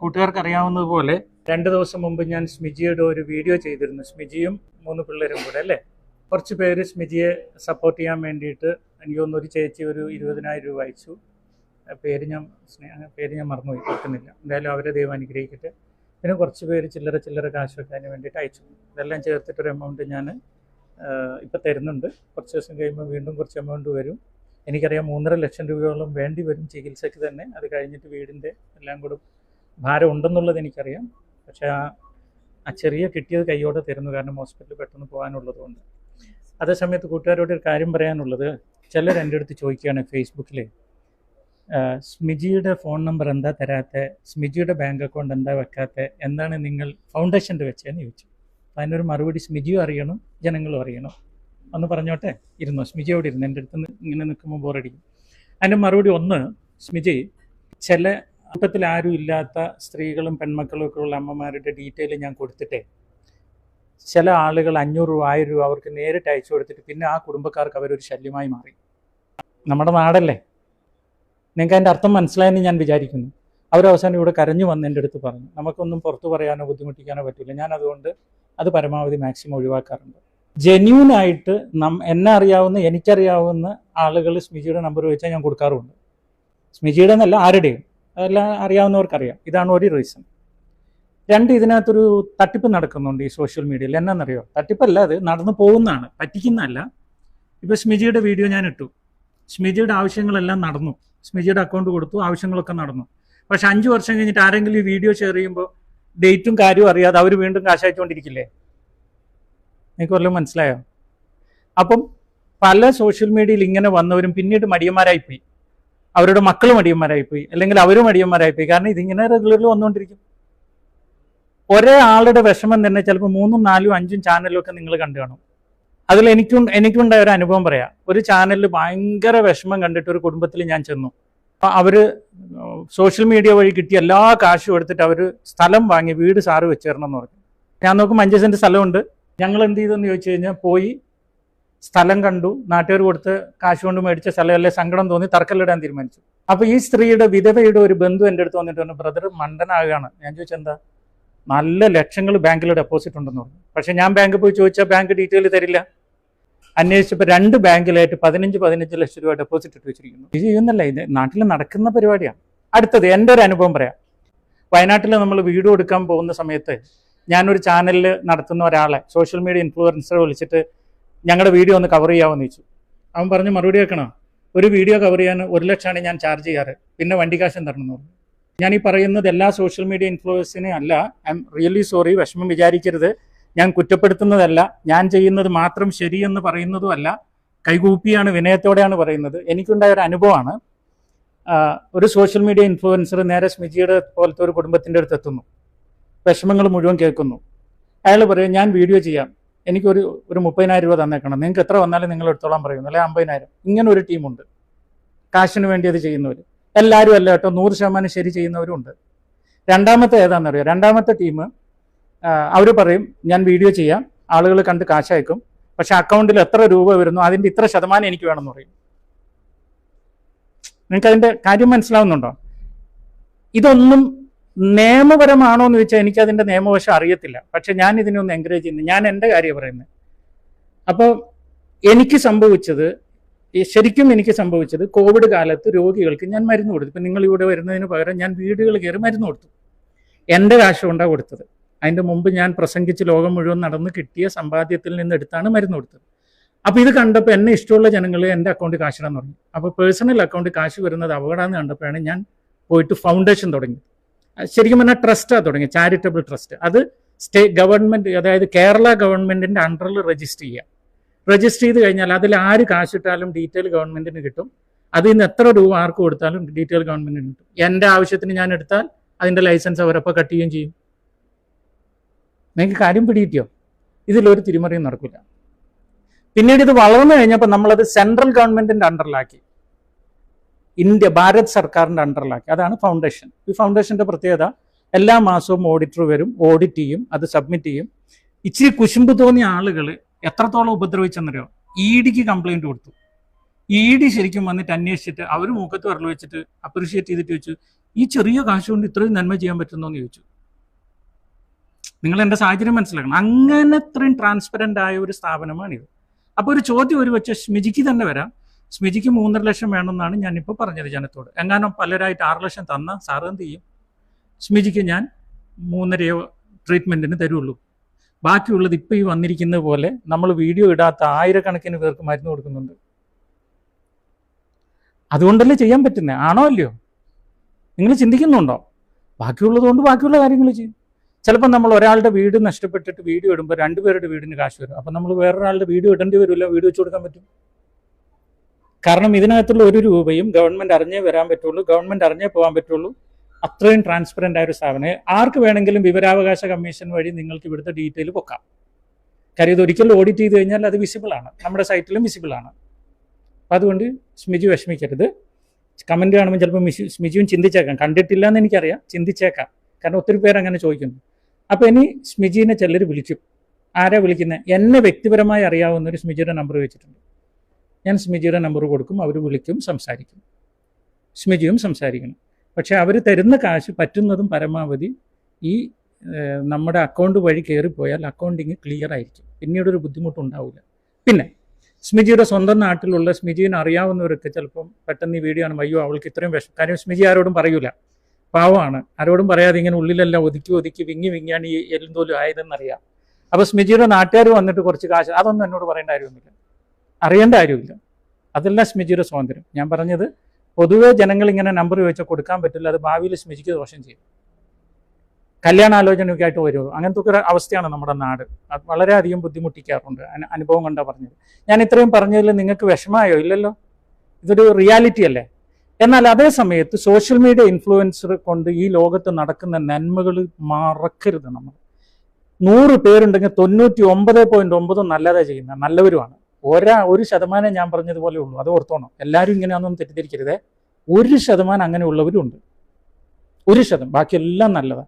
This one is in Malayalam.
കൂട്ടുകാർക്ക് അറിയാവുന്നതുപോലെ രണ്ട് ദിവസം മുമ്പ് ഞാൻ സ്മിജിയുടെ ഒരു വീഡിയോ ചെയ്തിരുന്നു. സ്മിജിയും മൂന്ന് പിള്ളേരും കൂടെ അല്ലേ? കുറച്ച് പേര് സ്മിജിയെ സപ്പോർട്ട് ചെയ്യാൻ വേണ്ടിയിട്ട് എനിക്ക് തോന്നുന്നു ഒരു ചേച്ചി ഒരു ഇരുപതിനായിരം രൂപ അയച്ചു. പേര് ഞാൻ പേര് ഞാൻ മറന്നുപോയി ഓർക്കുന്നില്ല എന്തായാലും അവരെ ദൈവം അനുഗ്രഹിക്കട്ടെ. പിന്നെ കുറച്ച് പേര് ചില്ലറ ചില്ലറ കാശ് വെക്കാൻ വേണ്ടിയിട്ട് അയച്ചു. ഇതെല്ലാം ചേർത്തിട്ടൊരു എമൗണ്ട് ഞാൻ ഇപ്പം തരുന്നുണ്ട്. കുറച്ച് ദിവസം കഴിയുമ്പോൾ വീണ്ടും കുറച്ച് എമൗണ്ട് വരും. എനിക്കറിയാം മൂന്നര ലക്ഷം രൂപയോളം വേണ്ടി വരും ചികിത്സയ്ക്ക് തന്നെ. അത് കഴിഞ്ഞിട്ട് വീടിന്റെ എല്ലാം കൂടെ ഭാരം ഉണ്ടെന്നുള്ളത് എനിക്കറിയാം. പക്ഷേ ആ ആ ചെറിയ കിട്ടിയത് കൈയോടെ തരുന്നു. കാരണം ഹോസ്പിറ്റലിൽ പെട്ടെന്ന് പോകാനുള്ളത് കൊണ്ട് അതേസമയത്ത് കൂട്ടുകാരോട് ഒരു കാര്യം പറയാനുള്ളത്. ചിലർ എന്റെ അടുത്ത് ചോദിക്കുകയാണ് ഫേസ്ബുക്കിൽ സ്മിജിയുടെ ഫോൺ നമ്പർ എന്താ തരാത്ത? സ്മിജിയുടെ ബാങ്ക് അക്കൗണ്ട് എന്താ വെക്കാത്ത? എന്താണ് നിങ്ങൾ ഫൗണ്ടേഷന്റെ വെച്ചതെന്ന് ചോദിച്ചു. അതിനൊരു മറുപടി സ്മിജിയും അറിയണം ജനങ്ങളും അറിയണം. ഒന്ന് പറഞ്ഞോട്ടെ? ഇരുന്നോ? സ്മിജി അവിടെ ഇരുന്നു? എന്റെ അടുത്ത് ഇങ്ങനെ നിൽക്കുമ്പോൾ ബോറടിക്കും. അതിന്റെ മറുപടി ഒന്ന് സ്മിജി ചില കൂട്ടത്തിൽ ആരും ഇല്ലാത്ത സ്ത്രീകളും പെൺമക്കളും ഒക്കെ ഉള്ള അമ്മമാരുടെ ഡീറ്റെയിൽ ഞാൻ കൊടുത്തിട്ടേ. ചില ആളുകൾ അഞ്ഞൂറ് രൂപ ആയിരം രൂപ അവർക്ക് നേരിട്ട് അയച്ചു കൊടുത്തിട്ട് പിന്നെ ആ കുടുംബക്കാർക്ക് അവരൊരു ശല്യമായി മാറി. നമ്മുടെ നാടല്ലേ? നിങ്ങൾക്ക് അതിന്റെ അർത്ഥം മനസ്സിലായെന്ന് ഞാൻ വിചാരിക്കുന്നു. അവരവസാനം ഇവിടെ കരഞ്ഞു വന്ന് എന്റെ അടുത്ത് പറഞ്ഞു. നമുക്കൊന്നും പുറത്തു പറയാനോ ബുദ്ധിമുട്ടിക്കാനോ പറ്റില്ല ഞാൻ അതുകൊണ്ട് അത് പരമാവധി മാക്സിമം ഒഴിവാക്കാറുണ്ട്. ജെന്യൂൻ ആയിട്ട് നം എന്നെ അറിയാവുന്ന എനിക്കറിയാവുന്ന ആളുകൾ സ്മിജിയുടെ നമ്പർ വെച്ചാൽ ഞാൻ കൊടുക്കാറുണ്ട് സ്മിജിയുടെ എന്നല്ല ആരുടെയും. അതെല്ലാം അറിയാവുന്നവർക്കറിയാം. ഇതാണ് ഒരു റീസൺ രണ്ട് ഇതിനകത്തൊരു തട്ടിപ്പ് നടക്കുന്നുണ്ട് ഈ സോഷ്യൽ മീഡിയയിൽ എന്നാണെന്നറിയോ തട്ടിപ്പല്ല അത് നടന്നു പോകുന്നതാണ്. പറ്റിക്കുന്നതല്ല. ഇപ്പോൾ സ്മിജിയുടെ വീഡിയോ ഞാൻ ഇട്ടു. സ്മിജിയുടെ ആവശ്യങ്ങളെല്ലാം നടന്നു. സ്മിജിയുടെ അക്കൗണ്ട് കൊടുത്തു ആവശ്യങ്ങളൊക്കെ നടന്നു. പക്ഷെ അഞ്ച് വർഷം കഴിഞ്ഞിട്ട് ആരെങ്കിലും ഈ വീഡിയോ ഷെയർ ചെയ്യുമ്പോൾ ഡേറ്റും കാര്യവും അറിയാതെ അവർ വീണ്ടും കാശയച്ചുകൊണ്ടിരിക്കില്ലേ നിങ്ങൾക്ക് വല്ലതും മനസ്സിലായോ? അപ്പം പല സോഷ്യൽ മീഡിയയിൽ ഇങ്ങനെ വന്നവരും പിന്നീട് മടിയന്മാരായിപ്പോയി. അവരുടെ മക്കളും മടിയന്മാരായിപ്പോയി അല്ലെങ്കിൽ അവരും മടിയന്മാരായിപ്പോയി കാരണം ഇതിങ്ങനെ റെഗുലറിൽ വന്നുകൊണ്ടിരിക്കും. ഒരേ ആളുടെ വിഷമം തന്നെ ചിലപ്പോൾ മൂന്നും നാലും അഞ്ചും ചാനലും ഒക്കെ നിങ്ങൾ കണ്ടു കാണും. അതിൽ എനിക്കും എനിക്കുണ്ടായ ഒരു അനുഭവം പറയാം. ഒരു ചാനലിൽ ഭയങ്കര വിഷമം കണ്ടിട്ട് ഒരു കുടുംബത്തിൽ ഞാൻ ചെന്നു. അപ്പൊ അവർ സോഷ്യൽ മീഡിയ വഴി കിട്ടിയ എല്ലാ കാശും എടുത്തിട്ട് അവർ സ്ഥലം വാങ്ങി വീട് സാറ് വെച്ചേരണം എന്ന് പറഞ്ഞു. ഞാൻ നോക്കുമ്പോൾ അഞ്ച് സെന്റ് സ്ഥലമുണ്ട്. ഞങ്ങൾ എന്ത് ചെയ്തെന്ന് ചോദിച്ചു കഴിഞ്ഞാൽ പോയി സ്ഥലം കണ്ടു നാട്ടുകാർ കൊടുത്ത് കാശ് കൊണ്ട് മേടിച്ച സ്ഥലമല്ലേ സങ്കടം തോന്നി തർക്കല്ലിടാൻ തീരുമാനിച്ചു. അപ്പൊ ഈ സ്ത്രീയുടെ വിധവയുടെ ഒരു ബന്ധു എന്റെ അടുത്ത് വന്നിട്ട് പറഞ്ഞു ബ്രദർ മണ്ടനാകുകയാണ്. ഞാൻ ചോദിച്ചെന്താ നല്ല ലക്ഷങ്ങൾ ബാങ്കിൽ ഡെപ്പോസിറ്റ് ഉണ്ടെന്ന് പറഞ്ഞു. പക്ഷെ ഞാൻ ബാങ്കിൽ പോയി ചോദിച്ചാൽ ബാങ്ക് ഡീറ്റെയിൽ തരില്ല. അന്വേഷിച്ചപ്പോൾ രണ്ട് ബാങ്കിലായിട്ട് പതിനഞ്ച് പതിനഞ്ച് ലക്ഷം രൂപ ഡെപ്പോസിറ്റ് ഇട്ട് വെച്ചിരിക്കുന്നു. ഇത് ചെയ്യുന്നല്ല ഇത് നാട്ടിൽ നടക്കുന്ന പരിപാടിയാണ് അടുത്തത് എന്റെ ഒരു അനുഭവം പറയാം. വയനാട്ടിൽ നമ്മൾ വീട് കൊടുക്കാൻ പോകുന്ന സമയത്ത് ഞാനൊരു ചാനലിൽ നടത്തുന്ന ഒരാളെ സോഷ്യൽ മീഡിയ ഇൻഫ്ലുവൻസറെ വിളിച്ചിട്ട് ഞങ്ങളുടെ വീഡിയോ ഒന്ന് കവർ ചെയ്യാമെന്ന് ചോദിച്ചു. അവൻ പറഞ്ഞു മറുപടി വെക്കണോ? ഒരു വീഡിയോ കവർ ചെയ്യാൻ ഒരു ലക്ഷമാണ് ഞാൻ ചാർജ് ചെയ്യാറ്. പിന്നെ വണ്ടി കാശം തരണം എന്ന് പറഞ്ഞു. ഞാൻ ഈ പറയുന്നത് എല്ലാ സോഷ്യൽ മീഡിയ ഇൻഫ്ലുവൻസിനെ അല്ല ഐ എം റിയലി സോറി വിഷമം വിചാരിക്കരുത്. ഞാൻ കുറ്റപ്പെടുത്തുന്നതല്ല ഞാൻ ചെയ്യുന്നത് മാത്രം ശരിയെന്ന് പറയുന്നതും അല്ല. കൈകൂപ്പിയാണ് വിനയത്തോടെയാണ് പറയുന്നത്. എനിക്കുണ്ടായ ഒരു അനുഭവമാണ്. ഒരു സോഷ്യൽ മീഡിയ ഇൻഫ്ലുവൻസർ നേരെ സ്മിജിയുടെ പോലത്തെ ഒരു കുടുംബത്തിന്റെ അടുത്ത് എത്തുന്നു. വിഷമങ്ങൾ മുഴുവൻ കേൾക്കുന്നു. അയാൾ പറയും ഞാൻ വീഡിയോ ചെയ്യാം. എനിക്കൊരു ഒരു മുപ്പതിനായിരം രൂപ തന്നേക്കണം. നിങ്ങൾക്ക് എത്ര വന്നാലും നിങ്ങൾ എടുത്തോളാൻ പറയുന്നു അല്ലെ അമ്പതിനായിരം. ഇങ്ങനെ ഒരു ടീമുണ്ട്. കാശിന് വേണ്ടി അത് ചെയ്യുന്നവർ എല്ലാവരും അല്ല കേട്ടോ. നൂറ് ശതമാനം ശരി ചെയ്യുന്നവരും ഉണ്ട്. രണ്ടാമത്തെ ഏതാണെന്നറിയോ രണ്ടാമത്തെ ടീം അവർ പറയും ഞാൻ വീഡിയോ ചെയ്യാം. ആളുകൾ കണ്ട് കാശ് അയക്കും. പക്ഷെ അക്കൗണ്ടിൽ എത്ര രൂപ വരുന്നു അതിന്റെ ഇത്ര ശതമാനം എനിക്ക് വേണമെന്ന് പറയും. നിങ്ങൾക്ക് അതിന്റെ കാര്യം മനസ്സിലാവുന്നുണ്ടോ? ഇതൊന്നും നിയമപരമാണോ എന്ന് ചോദിച്ചാൽ അതിന്റെ നിയമവശം അറിയത്തില്ല. പക്ഷെ ഞാൻ ഇതിനൊന്ന് എൻകറേജ് ചെയ്യുന്നു. ഞാൻ എന്റെ കാര്യം പറയുന്നത് അപ്പോൾ എനിക്ക് സംഭവിച്ചത് ശരിക്കും എനിക്ക് സംഭവിച്ചത് കോവിഡ് കാലത്ത് രോഗികൾക്ക് ഞാൻ മരുന്ന് കൊടുത്തു. ഇപ്പം നിങ്ങൾ ഇവിടെ വരുന്നതിന് പകരം ഞാൻ വീടുകൾ കയറി മരുന്ന് കൊടുത്തു. എന്റെ കാശ് കൊണ്ടാണ് കൊടുത്തത്. അതിന്റെ മുമ്പ് ഞാൻ പ്രസംഗിച്ച് ലോകം മുഴുവൻ നടന്ന് കിട്ടിയ സമ്പാദ്യത്തിൽ നിന്ന് എടുത്താണ് മരുന്ന് കൊടുത്തത്. അപ്പോൾ ഇത് കണ്ടപ്പോൾ എന്നെ ഇഷ്ടമുള്ള ജനങ്ങൾ എന്റെ അക്കൗണ്ട് കാശിടാൻ തുടങ്ങി. അപ്പോൾ പേഴ്സണൽ അക്കൗണ്ട് കാശ് വരുന്നത് അപകടമെന്ന് കണ്ടപ്പോഴാണ് ഞാൻ പോയിട്ട് ഫൗണ്ടേഷൻ തുടങ്ങി ശരിക്കും പറഞ്ഞാൽ ട്രസ്റ്റാണ് തുടങ്ങി ചാരിറ്റബിൾ ട്രസ്റ്റ് അത് സ്റ്റേറ്റ് ഗവൺമെന്റ് അതായത് കേരള ഗവൺമെന്റിന്റെ അണ്ടറിൽ രജിസ്റ്റർ ചെയ്യുക രജിസ്റ്റർ ചെയ്ത് കഴിഞ്ഞാൽ അതിൽ ആര് കാശിട്ടാലും ഡീറ്റെയിൽ ഗവൺമെന്റിന് കിട്ടും. അതിൽ നിന്ന് എത്ര രൂപ ആർക്ക് കൊടുത്താലും ഡീറ്റെയിൽ ഗവൺമെന്റിന് കിട്ടും. എന്റെ ആവശ്യത്തിന് ഞാൻ എടുത്താൽ അതിന്റെ ലൈസൻസ് അവരപ്പോൾ കട്ട് ചെയ്യുകയും ചെയ്യും. നിങ്ങൾക്ക് കാര്യം പിടികിട്ടിയോ? ഇതിലൊരു തിരിമറിയും നടക്കില്ല. പിന്നീട് ഇത് വളർന്നു കഴിഞ്ഞപ്പോൾ നമ്മളത് സെൻട്രൽ ഗവൺമെന്റിന്റെ അണ്ടറിലാക്കി ഇന്ത്യ ഭാരത് സർക്കാരിന്റെ അണ്ടറിലാക്കി അതാണ് ഫൗണ്ടേഷൻ ഈ ഫൗണ്ടേഷന്റെ പ്രത്യേകത എല്ലാ മാസവും ഓഡിറ്റർ വരും ഓഡിറ്റ് ചെയ്യും അത് സബ്മിറ്റ് ചെയ്യും. ഇച്ചിരി കുശുമ്പ് തോന്നിയ ആളുകൾ എത്രത്തോളം ഉപദ്രവിച്ചെന്നറിയോ? ഇ ഡിക്ക് കംപ്ലൈന്റ് കൊടുത്തു. ഇ ഡി ശരിക്കും വന്നിട്ട് അന്വേഷിച്ചിട്ട് അവർ മുഖത്ത് വിരൽ വെച്ചിട്ട് അപ്രീഷിയേറ്റ് ചെയ്തിട്ട് വെച്ചു ഈ ചെറിയ കാശ് കൊണ്ട് ഇത്രയും നന്മ ചെയ്യാൻ പറ്റുന്നോ? എന്ന് ചോദിച്ചു. നിങ്ങൾ എന്റെ സാഹചര്യം മനസ്സിലാക്കണം. അങ്ങനെ അത്രയും ട്രാൻസ്പെറന്റ് ആയ ഒരു സ്ഥാപനമാണിത്. അപ്പോൾ ഒരു ചോദ്യം ഒരു വെച്ച സ്മിജിക്ക് തന്നെ വരാം. സ്മിജിക്ക് മൂന്നര ലക്ഷം വേണമെന്നാണ് ഞാനിപ്പോൾ പറഞ്ഞത് ജനത്തോട്. എങ്ങാനും പലരായിട്ട് ആറ് ലക്ഷം തന്ന സാറ് എന്ത് ചെയ്യും? സ്മിജിക്ക് ഞാൻ മൂന്നരയോ ട്രീറ്റ്മെന്റിന് തരുള്ളൂ. ബാക്കിയുള്ളത് ഇപ്പോൾ ഈ വന്നിരിക്കുന്ന പോലെ നമ്മൾ വീഡിയോ ഇടാത്ത ആയിരക്കണക്കിന് പേർക്ക് മരുന്ന് കൊടുക്കുന്നുണ്ട്. അതുകൊണ്ടല്ലേ ചെയ്യാൻ പറ്റുന്നത് ആണോ അല്ലയോ? നിങ്ങൾ ചിന്തിക്കുന്നുണ്ടോ? ബാക്കിയുള്ളത് കൊണ്ട് ബാക്കിയുള്ള കാര്യങ്ങൾ ചെയ്യും. ചിലപ്പോൾ നമ്മൾ ഒരാളുടെ വീട് നഷ്ടപ്പെട്ടിട്ട് വീഡിയോ ഇടുമ്പോൾ രണ്ടുപേരുടെ വീടിന് കാശ് വരും. അപ്പം നമ്മൾ വേറൊരാളുടെ വീഡിയോ ഇടേണ്ടി വരില്ല വീഡിയോ വെച്ച് കൊടുക്കാൻ പറ്റും. കാരണം ഇതിനകത്തുള്ള ഒരു രൂപയും ഗവൺമെന്റ് അറിഞ്ഞേ വരാൻ പറ്റുള്ളൂ ഗവൺമെന്റ് അറിഞ്ഞേ പോകാൻ പറ്റുള്ളൂ. അത്രയും ട്രാൻസ്പെറന്റ് ആയ ഒരു സ്ഥാപനം ആർക്ക് വേണമെങ്കിലും വിവരാവകാശ കമ്മീഷൻ വഴി നിങ്ങൾക്ക് ഇവിടുത്തെ ഡീറ്റെയിൽ പൊക്കാം. കാര്യം ഇത് ഒരിക്കലും ഓഡിറ്റ് ചെയ്ത് കഴിഞ്ഞാൽ അത് വിസിബിൾ ആണ്. നമ്മുടെ സൈറ്റിലും വിസിബിൾ ആണ്. അപ്പം അതുകൊണ്ട് സ്മിജു വിഷമിക്കരുത്. കമന്റ് കാണുമ്പോൾ ചിലപ്പോൾ മിസ് ചിന്തിച്ചേക്കാം. കണ്ടിട്ടില്ല എന്ന് എനിക്കറിയാം. ചിന്തിച്ചേക്കാം. കാരണം ഒത്തിരി പേര് അങ്ങനെ ചോദിക്കുന്നു. അപ്പോൾ ഇനി സ്മിജീനെ ചിലർ വിളിക്കും. ആരാ വിളിക്കുന്നത് എന്നെ വ്യക്തിപരമായി അറിയാവുന്ന ഒരു സ്മിജിയുടെ നമ്പർ വെച്ചിട്ടുണ്ട്. ഞാൻ സ്മിജിയുടെ നമ്പർ കൊടുക്കും അവർ വിളിക്കും സംസാരിക്കും. സ്മിജിയും സംസാരിക്കണം. പക്ഷെ അവർ തരുന്ന കാശ് പറ്റുന്നതും പരമാവധി ഈ നമ്മുടെ അക്കൗണ്ട് വഴി കയറിപ്പോയാൽ അക്കൗണ്ടിങ് ക്ലിയർ ആയിരിക്കും. പിന്നീട് ഒരു ബുദ്ധിമുട്ടുണ്ടാവില്ല പിന്നെ സ്മിജിയുടെ സ്വന്തം നാട്ടിലുള്ള സ്മിജിന് അറിയാവുന്നവരൊക്കെ ചിലപ്പം പെട്ടെന്ന് ഈ വീഡിയോ ആണ് അയ്യോ അവൾക്ക് ഇത്രയും വിഷം കാര്യം സ്മിജി ആരോടും പറയൂല. പാവമാണ്. ആരോടും പറയാതെ ഇങ്ങനെ ഉള്ളിലെല്ലാം ഒതുക്കി ഒതുക്കി വിങ്ങി വിങ്ങിയാണ് ഈ എല്ലുന്തോലും ആയതെന്നറിയാം. അപ്പോൾ സ്മിജിയുടെ നാട്ടുകാർ വന്നിട്ട് കുറച്ച് കാശ് അതൊന്നും എന്നോട് പറയേണ്ട കാര്യമൊന്നുമില്ല. അറിയേണ്ട കാര്യമില്ല. അതല്ല സ്മിജിയുടെ സ്വാതന്ത്ര്യം. ഞാൻ പറഞ്ഞത് പൊതുവേ ജനങ്ങൾ ഇങ്ങനെ നമ്പർ ചോദിച്ചാൽ കൊടുക്കാൻ പറ്റില്ല അത് ഭാവിയിൽ സ്മിജിക്ക് ദോഷം ചെയ്യും. കല്യാണാലോചനയൊക്കെ ആയിട്ട് വരുമോ? അങ്ങനത്തെ ഒരു അവസ്ഥയാണ് നമ്മുടെ നാട്. അത് വളരെയധികം ബുദ്ധിമുട്ടിക്കാറുണ്ട്. അന- അനുഭവം കൊണ്ടാണ് പറഞ്ഞത്. ഞാൻ ഇത്രയും പറഞ്ഞതിൽ നിങ്ങൾക്ക് വിഷമമായോ? ഇല്ലല്ലോ. ഇതൊരു റിയാലിറ്റി അല്ലേ? എന്നാൽ അതേ സമയത്ത് സോഷ്യൽ മീഡിയ ഇൻഫ്ലുവൻസർ കൊണ്ട് ഈ ലോകത്ത് നടക്കുന്ന നന്മകൾ മറക്കരുത് നമ്മൾ. നൂറ് പേരുണ്ടെങ്കിൽ തൊണ്ണൂറ്റി ഒമ്പത് പോയിന്റ് ഒമ്പതും നല്ലതാ ചെയ്യുന്നത്. നല്ലവരുമാണ്. ഒരാ ഒരു ശതമാനം ഞാൻ പറഞ്ഞതുപോലെ ഉള്ളൂ. അത് ഓർത്തോണം. എല്ലാവരും ഇങ്ങനെയാണെന്നൊന്നും തെറ്റിദ്ധരിക്കരുതേ. ഒരു ശതമാനം അങ്ങനെയുള്ളവരും ഉണ്ട്. ഒരു ശതം ബാക്കിയെല്ലാം നല്ലതാണ്